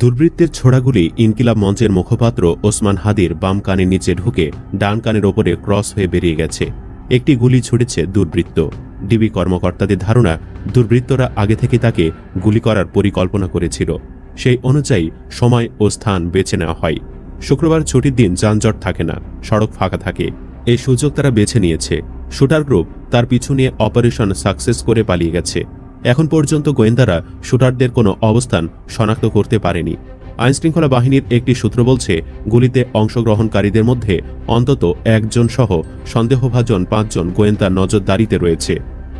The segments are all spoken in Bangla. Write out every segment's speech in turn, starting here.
দুর্বৃত্তের ছোড়াগুলি ইনকিলাব মঞ্চের মুখপাত্র ওসমান হাদির বাম কানের নিচে ঢুকে ডান কানের ওপরে ক্রস হয়ে বেরিয়ে গেছে। একটি গুলি ছুড়েছে দুর্বৃত্ত। ডিবি কর্মকর্তাদের ধারণা, দুর্বৃত্তরা আগে থেকে তাকে গুলি করার পরিকল্পনা করেছিল। সেই অনুযায়ী সময় ও স্থান বেছে নেওয়া হয়। শুক্রবার ছুটির দিন যানজট থাকে না, সড়ক ফাঁকা থাকে। এই সুযোগ তারা বেছে নিয়েছে। শুটার গ্রুপ তার পিছু নিয়ে অপারেশন সাকসেস করে পালিয়ে গেছে। এখন পর্যন্ত গোয়েন্দারা শুটারদের কোনো অবস্থান শনাক্ত করতে পারেনি। আইনশৃঙ্খলা বাহিনীর একটি সূত্র বলছে, গুলিতে অংশগ্রহণকারীদের মধ্যে অন্তত একজন সহ সন্দেহভাজন পাঁচজন গোয়েন্দা নজরদারিতে রয়েছে।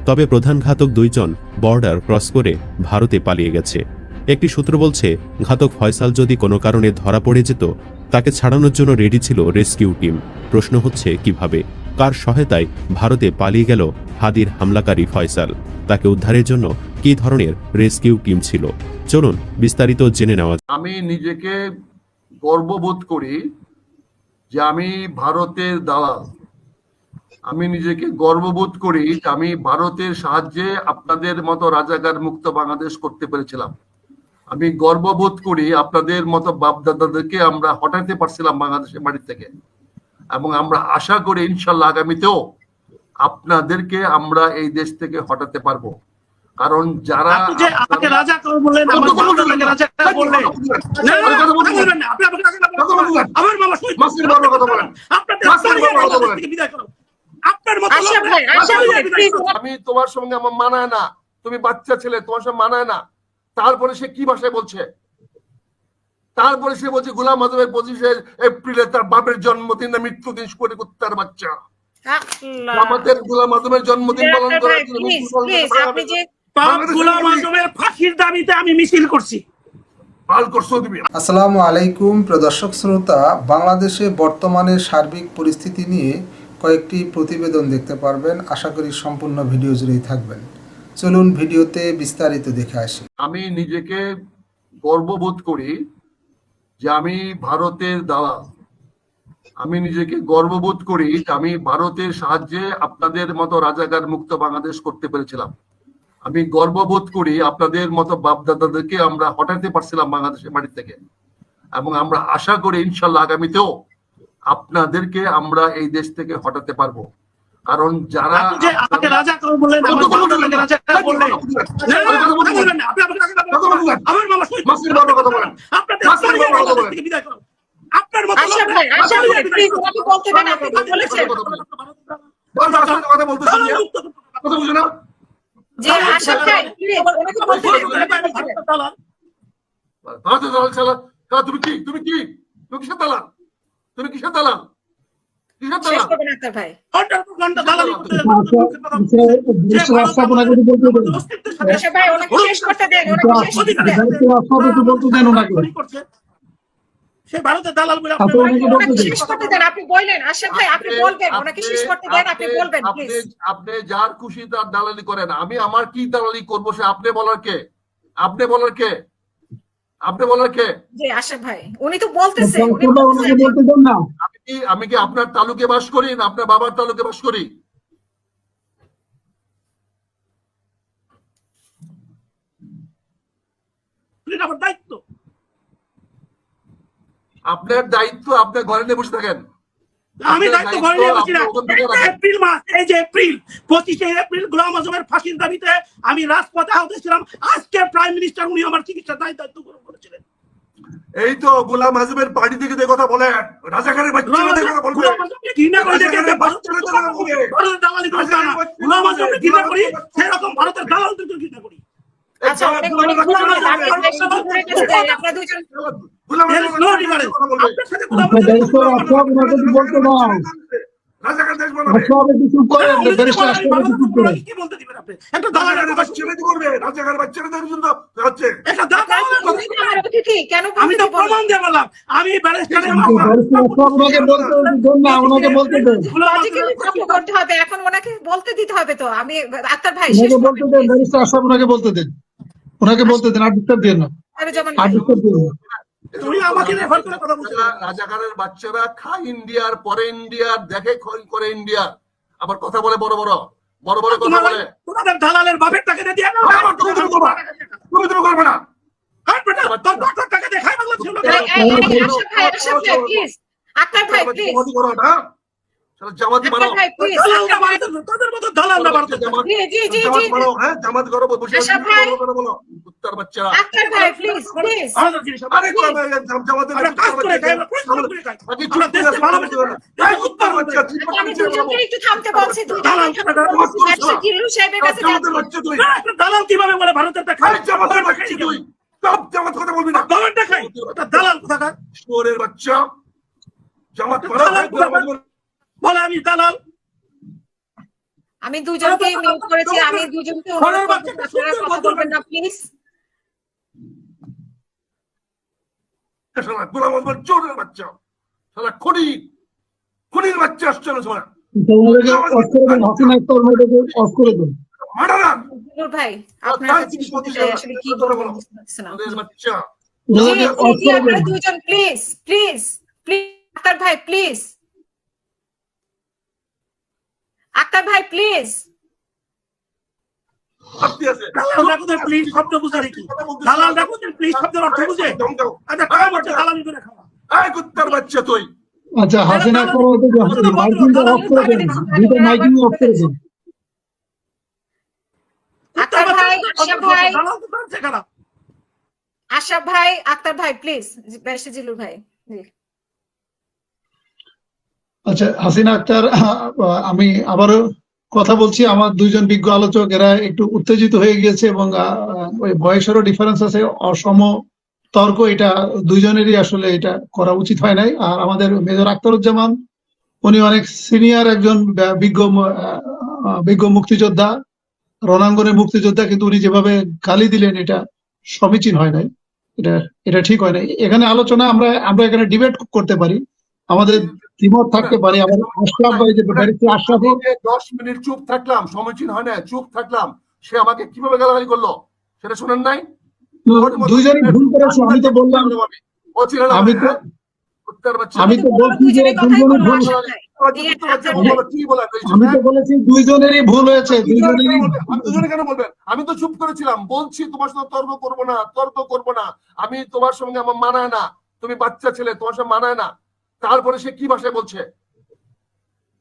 তবে প্রধান ঘাতক দুইজন বর্ডার ক্রস করে ভারতে পালিয়ে গেছে। একটি সূত্র বলছে, ঘাতক ফয়সাল যদি কোনো কারণে ধরা পড়ে যেত, তাকে ছাড়ানোর জন্য রেডি ছিল রেস্কিউ টিম। প্রশ্ন হচ্ছে, কীভাবে? কার সহায়তায় ভারতে পালিয়ে গেল হাদির হামলাকারী ফয়সাল? তাকে উদ্ধারের জন্য কি ধরনের রেস্কিউ টিম ছিল? চলুন বিস্তারিত জেনে নেওয়া আমি নিজেকে গর্ববোধ করি যে আমি ভারতের দালাল। আমি নিজেকে গর্ববোধ করি যে আমি ভারতের সাহায্যে আপনাদের মতো রাজাকার মুক্ত বাংলাদেশ করতে পেরেছিলাম। আমি গর্ববোধ করি আপনাদের মতো বাপদাদাদেরকে আমরা হটাতে পারছিলাম বাংলাদেশের বাড়ি থেকে। এবং আমরা আশা করি ইনশাল্লাহ আগামীতেও আপনাদেরকে আমরা এই দেশ থেকে হটাতে পারব। কারণ যারা। আমি তোমার সঙ্গে আমার মানায় না। তুমি বাচ্চা ছেলে তোমার সঙ্গে মানায় না। তারপরে সে কি ভাষায় বলছে? তারপরে সে বলছে গুলাম আজমের পঁচিশে এপ্রিলে তার বাপের জন্মদিন না মৃত্যুদিন করে কুত্তার বাচ্চা আমাদের গুলাম আজমের জন্মদিন পালন করার আসসালামু আলাইকুম প্রিয় দর্শক শ্রোতা। বাংলাদেশে বর্তমানে সার্বিক পরিস্থিতি নিয়ে কয়েকটি প্রতিবেদন দেখতে পারবেন। আশা করি সম্পূর্ণ ভিডিও জুড়েই থাকবেন। চলুন ভিডিওতে বিস্তারিত দেখে আসি। আমি নিজেকে গর্ববোধ করি যে আমি ভারতের দালাল। আমি নিজেকে গর্ববোধ করি যে আমি ভারতের সাহায্যে আপনাদের মতো রাজাকার মুক্ত বাংলাদেশ করতে পেরেছিলাম। আমি গর্ববোধ করি আপনাদের মতো বাপদাদাদেরকে আমরা হটাতে পারছিলাম বাংলাদেশের বাড়ি থেকে। এবং আমরা আশা করি ইনশাল্লাহ আগামীতেও আপনাদেরকে আমরা এই দেশ থেকে হটাতে পারব। কারণ যারা না কথা বলবেন না। আপনি। আমার বাবার কথা বলেন। আপনাদের। থেকে বিদায় করুন। আপনার মতো ভাই, ভাই, আপনি বলতে দেন, আপনি বলেছেন। কথা কথা না যে ভাই, ওনাকে বলতে দেন। ভারতের দালাল তুমি কি তুমি কি তুমি কিসের দালাল তুমি কিসের দালাল কিসের শেষ দালাল করবেন আক্তার ভাই। ঘণ্টার পর ঘণ্টা দালালি করতে আচ্ছা, আশা ভাই, ওনাকে শেষ করতে দেন, ওনাকে শেষ করতে দেন। সে ভারতের দালাল বলে আপনি ওনাকে বলতে ওনাকে দেন। শেষ করতে দেন, আপনি বললেন, আশা ভাই, আপনি বলবেন, ওনাকে শেষ করতে দেন, আপনি বলবেন, আপনি যার খুশি তার দালালি করেন আমি আমার কি দালালি করব সে আপনি বলার কে আপনি বলার কে আপনি বলার কে যে আশা ভাই, উনি তো বলতেছে, উনি বলতে দেন না আমি কি আমি কি আপনার তালুকে বাস করি না আপনার বাবার তালুকে বাস করি? আমার দায়িত্ব। আপনার দায়িত্ব আপনার ঘরে নিয়ে বসে থাকেন। আমি দায়িত্ব ঘরে নিয়ে বসি না। এপ্রিল মাস এই যে এপ্রিল পঁচিশে এপ্রিল গোলাম আজমের ফাঁসির দাবিতে আমি রাজপথে আহত ছিলাম। আজকে প্রাইম মিনিস্টার উনি আমার চিকিৎসার দায়িত্ব দায়িত্ব গ্রহণ করেছিলেন। এই তো গোলাম আজমের পার্টি থেকে যে কথা বলে রাজাকারের বাচ্চা গোলাম রাজাকার দেশ বানাবে। কি বলতে দিবেন আপনি? একটা দালালের বাচ্চারা করবে। রাজাকার বাচ্চারা জন্য হচ্ছে কেন আমি বলতে তো প্রমাণ দিয়ে বললাম। আমি ব্যারিস্টারের কিন্তু ব্যারিস্টার আশরাফ, ওনাকে বলতে দেন না, ওনাকে বলতে দেন। Logically প্রশ্ন করতে হবে, এখন ওনাকে বলতে দিতে হবে তো। আমি আক্তার ভাই বলতে দেন, ব্যারিস্টার আশরাফ, ওনাকে বলতে দেন। ওনাকে বলতে দেন, আর ডিস্টার্ব দিন না। যেমন আর ডিস্টার্ব দিন না। তুমি আমাকে রেফার করে কথা বলছো বাচ্চারা, রাজাকারের বাচ্চারা খায় ইন্ডিয়ার পরে ইন্ডিয়ার দেখে করে ইন্ডিয়ার আবার কথা বলে বড় বড় বড় বড় কথা বলে তোমাদের দালালের বাপের টাকা দিয়ে না আবার তুমি তুমি করবা তুমি তুমি করবে না হাট বেটা তোর তোর টাকা দিয়ে ভাই, আশরাফ ভাই, আক্তার ভাই, প্লিজ না আক্তার ভাই, please। জামাত করো বসে। বলো বলো কুত্তার বাচ্চারা আচ্ছা, দুজন দালাল কীভাবে বলে ভারতের জামাত কথা বলবি না। দালাল কোথাকার? বাচ্চা জামাত বলে আমি দালাল। আমি দুজনকে মিউট করেছি আমি দুজনকে অনুরোধ করব না প্লিজ শালা গোলাম চোরের বাচ্চা। শালা খনি খনির বাচ্চা আসছে না শোনা। ভাই আপনার কাছে কি বলব বুঝতে না? দুজন প্লিজ প্লিজ প্লিজ আক্তার ভাই প্লিজ আক্তার ভাই প্লিজ শব্দ শব্দের অর্থ বুঝে? আচ্ছা কাজ হচ্ছে দালালি করে খাওয়া। এই কুত্তার বাচ্চা তুই। আচ্ছা হাসিনা একটা মাইকিংটা অফ করে দেন। দুটো মাইকিং অফ করে দেন। আক্তার ভাই আশরাফ আশরাফ আক্তার ভাই প্লিজ বেশি ভাই জি। আচ্ছা হাসিনা আক্তার আমি আবারও কথা বলছি। আমার দুইজন বিজ্ঞ আলোচক, এরা একটু উত্তেজিত হয়ে গিয়েছে এবং ওই বয়সেরও ডিফারেন্স আছে, অসম তর্ক এটা দুইজনেরই আসলে এটা করা উচিত হয় নাই। আর আমাদের মেজর আখতারুজ্জামান উনি অনেক সিনিয়র একজন বিজ্ঞ বিজ্ঞ মুক্তিযোদ্ধা, রণাঙ্গনের মুক্তিযোদ্ধা, কিন্তু উনি যেভাবে গালি দিলেন, এটা সমীচীন হয় নাই। এটা এটা ঠিক হয় নাই। এখানে আলোচনা আমরা আমরা এখানে ডিবেট করতে পারি। আমাদের দ্বিমত থাকতে পারে আবার আশরাফ ভাই যে ব্যারিস্টার আশরাফ আমি দশ মিনিট চুপ থাকলাম সমীচীন হয় না চুপ থাকলাম সে আমাকে কীভাবে গালাগালি করল? সেটা শুনেন নাই? দুইজনই ভুল করেছে আমি তো বললাম। ও ছিল না আমি তো- হ্যাঁ? বাচ্চা আমি তো বলছি যে বলব ভুল আমি তো বলেছি দুইজনেরই ভুল হয়েছে দুইজনেরই দুজনে কেন বলবেন? আমি তো চুপ করেছিলাম বলছি তোমার সাথে তর্ক করব না তর্ক করব না। আমি তোমার সঙ্গে আমার মানায় না। তুমি বাচ্চা ছেলে তোমার সঙ্গে মানায় না। তারপরে সে কি ভাষায় বলছে?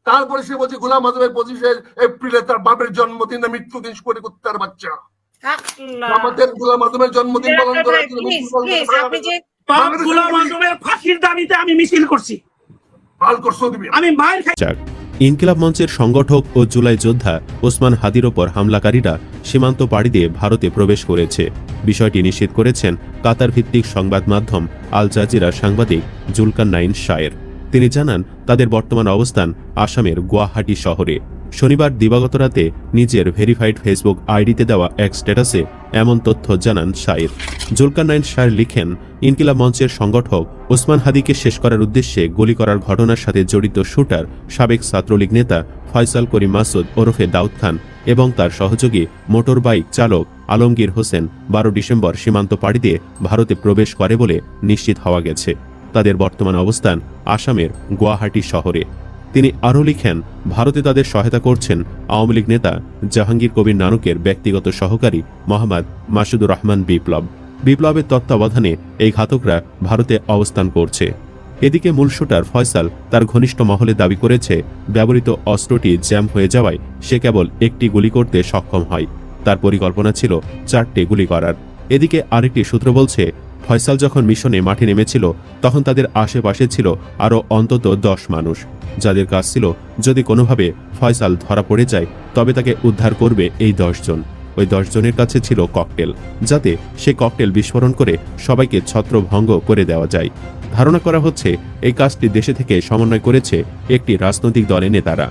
তারপরে সে বলছে গোলাম আজমের পঁচিশে এপ্রিলে তার বাপের জন্মদিন না মৃত্যুদিন করে কুত্তার বাচ্চা। আমাদের গোলাম আজমের জন্মদিন পালন করার করে ভাই প্লিজ প্লিজ আপনি যে বাপ গোলাম আজমের ফাঁসির দাবিতে আমি মিছিল করছি। পাল করছ তুমি। আমি মায়ের ইনকিলাব মঞ্চের সংগঠক ও জুলাই যোদ্ধা ওসমান হাদির ওপর হামলাকারীরা সীমান্ত পাড়ি দিয়ে ভারতে প্রবেশ করেছে। বিষয়টি নিশ্চিত করেছেন কাতার ভিত্তিক সংবাদ মাধ্যম আল জাজিরা সাংবাদিক জুলকান নাইন শায়ের। তিনি জানান, তাদের বর্তমান অবস্থান আসামের গুয়াহাটি শহরে। শনিবার দিবাগত রাতে নিজের ভেরিফাইড ফেসবুক আইডিতে দেওয়া এক স্ট্যাটাসে এমন তথ্য জানান শায়ের জুলকান নাইন শায়ের লিখেন, ইনকিলাব মঞ্চের সংগঠক ওসমান হাদিকে শেষ করার উদ্দেশ্যে গুলি করার ঘটনার সাথে জড়িত শুটার, সাবেক ছাত্রলীগ নেতা ফয়সাল করিম মাসুদ ওরফে দাউদ খান এবং তার সহযোগী মোটর বাইক চালক আলমগীর হোসেন বারো ডিসেম্বর সীমান্ত পাড়ি দিয়ে ভারতে প্রবেশ করে বলে নিশ্চিত হওয়া গেছে। তাদের বর্তমান অবস্থান আসামের গুয়াহাটি শহরে। তিনি আরও লিখেন, ভারতে তাদের সহায়তা করছেন আওয়ামী লীগ নেতা জাহাঙ্গীর কবির নানকের ব্যক্তিগত সহকারী মোহাম্মদ মাসুদুর রহমান বিপ্লব। বিপ্লবের তত্ত্বাবধানে এই ঘাতকরা ভারতে অবস্থান করছে। এদিকে মূল ফয়সাল তার ঘনিষ্ঠ মহলে দাবি করেছে, ব্যবহৃত অস্ত্রটি জ্যাম হয়ে যাওয়ায় সে কেবল একটি গুলি করতে সক্ষম হয়। তার পরিকল্পনা ছিল চারটে গুলি করার। এদিকে আরেকটি সূত্র বলছে ফয়সাল যখন মিশনে মাঠে নেমেছিল, তখন তাদের আশেপাশে ছিল আরও অন্তত দশ মানুষ। যাদের কাজ ছিল, যদি কোনোভাবে ফয়সাল ধরা পড়ে যায়, তবে তাকে উদ্ধার করবে এই দশজন। ওই দশজনের কাছে ছিল ককটেল, যাতে সে ককটেল বিস্ফোরণ করে সবাইকে ছত্রভঙ্গ করে দেওয়া যায়। ধারণা করা হচ্ছে, এই কাজটি দেশে থেকে সমন্বয় করেছে একটি রাজনৈতিক দলের নেতারা।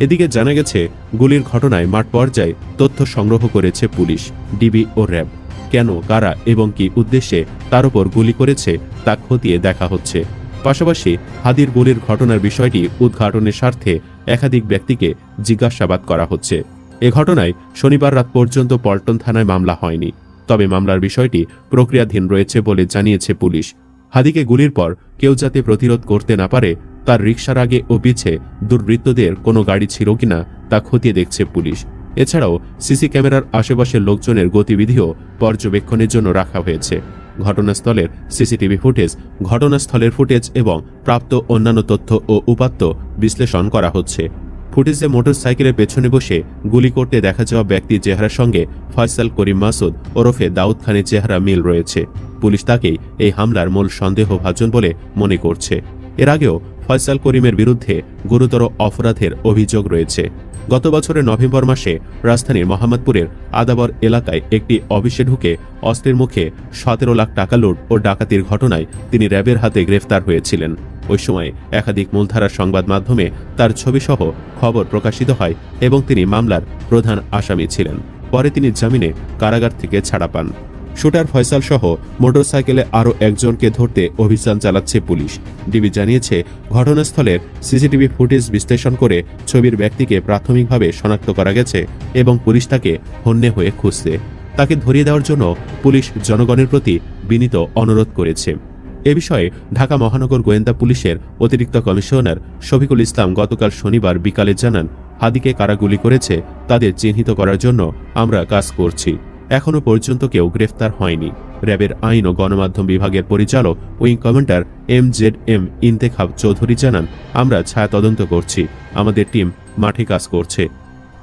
এদিকে জানা গেছে, গুলির ঘটনায় মাঠ পর্যায়ে তথ্য সংগ্রহ করেছে পুলিশ, ডিবি ও র্যাব। কেন, কারা এবং কি উদ্দেশ্যে তার উপর গুলি করেছে, তা খতিয়ে দেখা হচ্ছে। পাশাপাশি হাদির গুলির ঘটনার বিষয়টি উদ্ঘাটনের স্বার্থে একাধিক ব্যক্তিকে জিজ্ঞাসাবাদ করা হচ্ছে। এ ঘটনায় শনিবার রাত পর্যন্ত পল্টন থানায় মামলা হয়নি। তবে মামলার বিষয়টি প্রক্রিয়াধীন রয়েছে বলে জানিয়েছে পুলিশ। হাদিকে গুলির পর কেউ যাতে প্রতিরোধ করতে না পারে, তার রিকশার আগে ও পিছে দুর্বৃত্তদের কোনো গাড়ি ছিল কিনা তা খতিয়ে দেখছে পুলিশ। এছাড়াও সিসি ক্যামেরার আশেপাশের লোকজনের গতিবিধিও পর্যবেক্ষণের জন্য রাখা হয়েছে। ঘটনাস্থলের সিসিটিভি ফুটেজ, ঘটনাস্থলের ফুটেজ এবং প্রাপ্ত অন্যান্য তথ্য ও উপাত্ত বিশ্লেষণ করা হচ্ছে। ফুটেজে মোটরসাইকেলের পেছনে বসে গুলি করতে দেখা যাওয়া ব্যক্তির চেহারার সঙ্গে ফয়সাল করিম মাসুদ ওরফে দাউদ খানের চেহারা মিল রয়েছে। পুলিশ তাকেই এই হামলার মূল সন্দেহভাজন বলে মনে করছে। এর আগেও ফয়সাল করিমের বিরুদ্ধে গুরুতর অপরাধের অভিযোগ রয়েছে। গত বছরের নভেম্বর মাসে রাজধানীর মোহাম্মদপুরের আদাবর এলাকায় একটি অফিসে ঢুকে অস্ত্রের মুখে সতেরো লাখ টাকা লুট ও ডাকাতির ঘটনায় তিনি র্যাবের হাতে গ্রেফতার হয়েছিলেন। ওই সময় একাধিক মূলধারার সংবাদ মাধ্যমে তার ছবিসহ খবর প্রকাশিত হয় এবং তিনি মামলার প্রধান আসামি ছিলেন। পরে তিনি জামিনে কারাগার থেকে ছাড়া পান। শুটার ফয়সাল সহ মোটরসাইকেলে আরও একজনকে ধরতে অভিযান চালাচ্ছে পুলিশ। ডিবি জানিয়েছে, ঘটনাস্থলের সিসিটিভি ফুটেজ বিশ্লেষণ করে ছবির ব্যক্তিকে প্রাথমিকভাবে শনাক্ত করা গেছে এবং পুলিশ তাকে হন্যে হয়ে খুঁজছে। তাকে ধরিয়ে দেওয়ার জন্য পুলিশ জনগণের প্রতি বিনীত অনুরোধ করেছে। এ বিষয়ে ঢাকা মহানগর গোয়েন্দা পুলিশের অতিরিক্ত কমিশনার শফিকুল ইসলাম গতকাল শনিবার বিকালে জানান, হাদিকে কারা গুলি করেছে, তাদের চিহ্নিত করার জন্য আমরা কাজ করছি। এখনও পর্যন্ত কেউ গ্রেফতার হয়নি। র্যাবের আইন ও গণমাধ্যম বিভাগের পরিচালক, wing commander M Z M Intekhab Chowdhury জানান, আমরা ছায়া তদন্ত করছি। আমাদের টিম মাঠে কাজ করছে।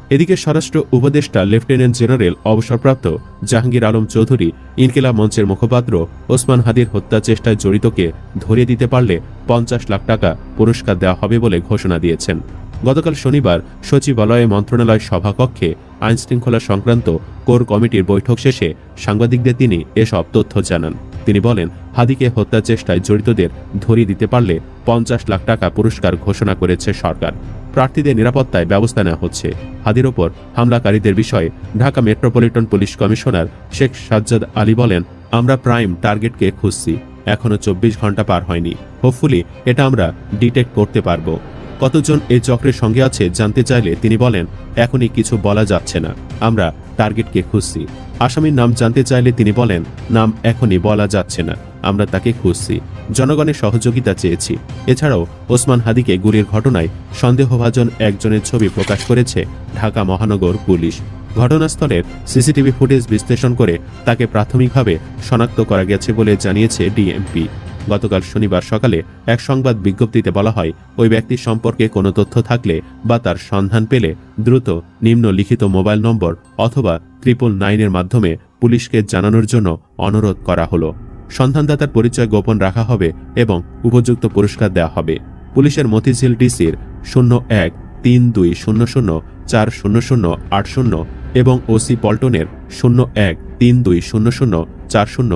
এদিকে স্বরাষ্ট্র উপদেষ্টা লেফটেন্যান্ট জেনারেল অবসরপ্রাপ্ত জাহাঙ্গীর আলম চৌধুরী ইনকিলা মঞ্চের মুখপাত্র ওসমান হাদির হত্যা চেষ্টায় জড়িতকে ধরিয়ে দিতে পারলে পঞ্চাশ লাখ টাকা পুরস্কার দেওয়া হবে বলে ঘোষণা দিয়েছেন। গতকাল শনিবার সচিবালয়ে মন্ত্রণালয় সভাকক্ষে আইনশৃঙ্খলা সংক্রান্ত কোর কমিটির বৈঠক শেষে সাংবাদিকদের তিনি এসব তথ্য জানান। তিনি বলেন, হাদিকে হত্যা চেষ্টায় জড়িতদের ধরিয়ে দিতে পারলে পঞ্চাশ লাখ টাকা পুরস্কার ঘোষণা করেছে সরকার। প্রার্থীদের নিরাপত্তায় ব্যবস্থা নেওয়া হচ্ছে। হাদির ওপর হামলাকারীদের বিষয়ে Dhaka metropolitan police commissioner Sheikh Sajjad Ali বলেন, আমরা প্রাইম টার্গেটকে খুঁজছি। এখনও চব্বিশ ঘণ্টা পার হয়নি। হোপফুলি এটা আমরা ডিটেক্ট করতে পারব। কতজন এই চক্রের সঙ্গে আছে জানতে চাইলে তিনি বলেন, এখনই কিছু বলা যাচ্ছে না। আমরা টার্গেটকে খুঁজছি। আসামির নাম জানতে চাইলে তিনি বলেন, নাম এখনই বলা যাচ্ছে না। আমরা তাকে খুঁজছি। জনগণের সহযোগিতা চেয়েছি। এছাড়াও ওসমান হাদিকে গুলির ঘটনায় সন্দেহভাজন একজনের ছবি প্রকাশ করেছে ঢাকা মহানগর পুলিশ। ঘটনাস্থলের সিসিটিভি ফুটেজ বিশ্লেষণ করে তাকে প্রাথমিকভাবে শনাক্ত করা গেছে বলে জানিয়েছে ডিএমপি। গতকাল শনিবার সকালে এক সংবাদ বিজ্ঞপ্তিতে বলা হয়, ওই ব্যক্তি সম্পর্কে কোনো তথ্য থাকলে বা তার সন্ধান পেলে দ্রুত নিম্নলিখিত মোবাইল নম্বর অথবা ট্রিপল নাইনের মাধ্যমে পুলিশকে জানানোর জন্য অনুরোধ করা হলো। সন্ধানদাতার পরিচয় গোপন রাখা হবে এবং উপযুক্ত পুরস্কার দেওয়া হবে। পুলিশের মতিঝিল ডিসির শূন্য এক তিন দুই শূন্য শূন্য চার শূন্য শূন্য আট শূন্য এবং ওসি পল্টনের শূন্য এক তিন দুই শূন্য শূন্য চার শূন্য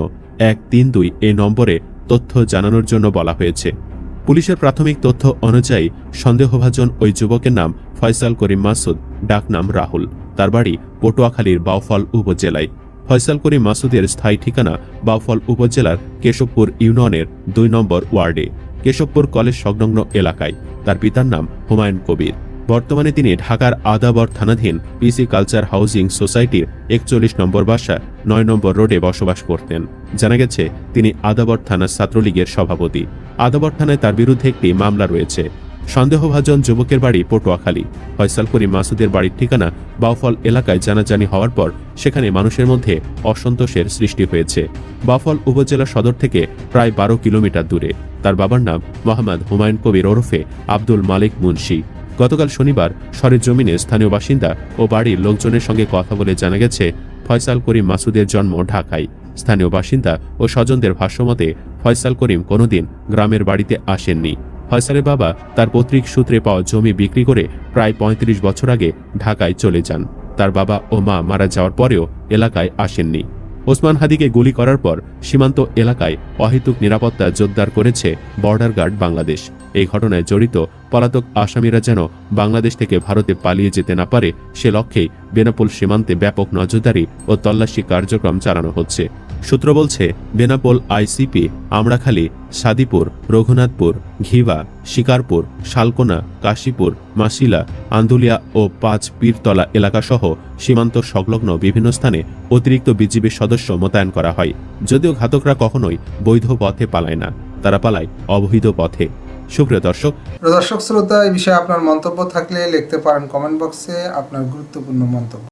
এক তিন দুই এই নম্বরে তথ্য জানানোর জন্য বলা হয়েছে। পুলিশের প্রাথমিক তথ্য অনুযায়ী সন্দেহভাজন ওই যুবকের নাম ফয়সাল করিম মাসুদ ডাকনাম রাহুল। তার বাড়ি পটুয়াখালীর বাউফল উপজেলায়। ফয়সাল করিম মাসুদের স্থায়ী ঠিকানা বাউফল উপজেলার কেশবপুর ইউনিয়নের দুই নম্বর ওয়ার্ডে, কেশবপুর কলেজ সংলগ্ন এলাকায়। তার পিতার নাম হুমায়ুন কবির। বর্তমানে তিনি ঢাকার আদাবর থানাধীন পিসি কালচার হাউজিং সোসাইটির একচল্লিশ নম্বর বাসা, নয় নম্বর রোডে বসবাস করতেন। জানা গেছে, তিনি আদাবর থানার ছাত্রলীগের সভাপতি। আদাবর থানায় তার বিরুদ্ধে একটি মামলা রয়েছে। সন্দেহভাজন যুবকের বাড়ি পটুয়াখালী। ফয়সাল করিম মাসুদের বাড়ির ঠিকানা বাউফল এলাকায় জানাজানি হওয়ার পর সেখানে মানুষের মধ্যে অসন্তোষের সৃষ্টি হয়েছে। বাউফল উপজেলা সদর থেকে প্রায় বারো কিলোমিটার দূরে। তার বাবার নাম মোহাম্মদ হুমায়ুন কবির ওরফে আব্দুল মালিক মুন্সি। গতকাল শনিবার সরেজমিনে স্থানীয় বাসিন্দা ও বাড়ির লোকজনের সঙ্গে কথা বলে জানা গেছে, ফয়সাল করিম মাসুদের জন্ম ঢাকায়। স্থানীয় বাসিন্দা ও স্বজনদের ভাষ্যমতে ফয়সাল করিম কোনোদিন গ্রামের বাড়িতে আসেননি। ফয়সালের বাবা তার পৈতৃক সূত্রে পাওয়া জমি বিক্রি করে প্রায় ৩৫ বছর আগে ঢাকায় চলে যান। তার বাবা ও মা মারা যাওয়ার পরেও এলাকায় আসেননি। ওসমান হাদিকে গুলি করার পর সীমান্ত এলাকায় অহেতুক নিরাপত্তা জোরদার করেছে বর্ডার গার্ড বাংলাদেশ। এই ঘটনায় জড়িত পলাতক আসামিরা যেন বাংলাদেশ থেকে ভারতে পালিয়ে যেতে না পারে, সে লক্ষ্যেই বেনাপোল সীমান্তে ব্যাপক নজরদারি ও তল্লাশি কার্যক্রম চালানো হচ্ছে। সূত্র বলছে, বেনাপোল আইসিপি, আমড়াখালী, সাদিপুর, রঘুনাথপুর ঘিবা শিকারপুর, শালকোনা, কাশীপুর মাসিলা আন্দুলিয়া ও পাঁচ পীরতলা এলাকাসহ সীমান্ত সংলগ্ন বিভিন্ন স্থানে অতিরিক্ত বিজিবির সদস্য মোতায়েন করা হয়। যদিও ঘাতকরা কখনোই বৈধ পথে পালায় না, তারা পালায় অবৈধ পথে। সুপ্রিয় দর্শক প্রদর্শক শ্রোতা, এই বিষয়ে আপনার মন্তব্য থাকলে লিখতে পারেন কমেন্ট বক্সে আপনার গুরুত্বপূর্ণ মন্তব্য।